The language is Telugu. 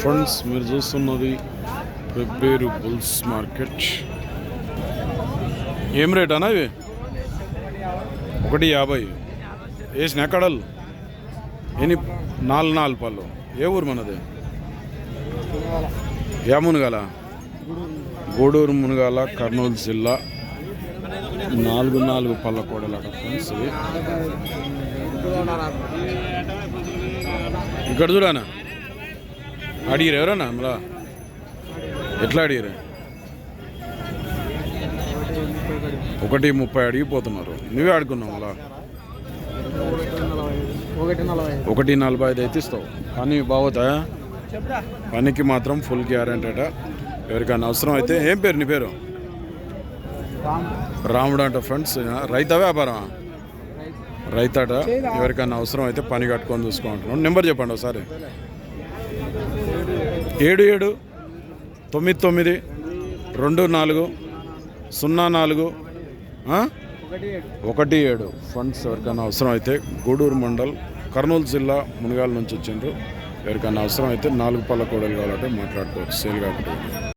ఫ్రెండ్స్ మీరు చూస్తున్నది వెబ్బేరు బుల్స్ మార్కెట్. ఏం రేట్ అన్నా ఇవి? ఒకటి యాభై. వేసిన కడలు? ఎన్ని? నాలుగు నాలుగు పళ్ళు. ఏ ఊరు మనది? యా మునగాల? గూడూరు మునగాల కర్నూలు జిల్లా. నాలుగు నాలుగు పళ్ళ కోడలు ఫ్రెండ్స్ ఇవి. ఇక్కడ చూడనా? అడిగిరు ఎవరన్నా? మళ్ళా ఎట్లా అడిగిరు ఒకటి ముప్పై అడిగిపోతున్నారు నువ్వే అడుగున్నావు మళ్ళా ఒకటి నలభై ఐదు అయితే ఇస్తావు. పని బాగోతా పనికి మాత్రం ఫుల్ గ్యారంటీ అట. ఎవరికైనా అవసరం అయితే ఏం పేరు నీ పేరు? రాముడు అంట ఫ్రెండ్స్ రైతా వ్యాపారం రైతాట. ఎవరికైనా అవసరం అయితే పని కట్టుకొని చూసుకుంటున్నాం నెంబర్ చెప్పండి ఒకసారి. ఏడు ఏడు తొమ్మిది తొమ్మిది రెండు నాలుగు సున్నా నాలుగు ఒకటి ఏడు. ఫండ్స్ ఎవరికైనా అవసరం అయితే గూడూరు మండల్ కర్నూలు జిల్లా మునగాల నుంచి వచ్చిండ్రు. ఎవరికైనా అవసరం అయితే నాలుగు పళ్ళ కూడలు కావాలంటే మాట్లాడుకోవచ్చు సేల్ కాబట్టి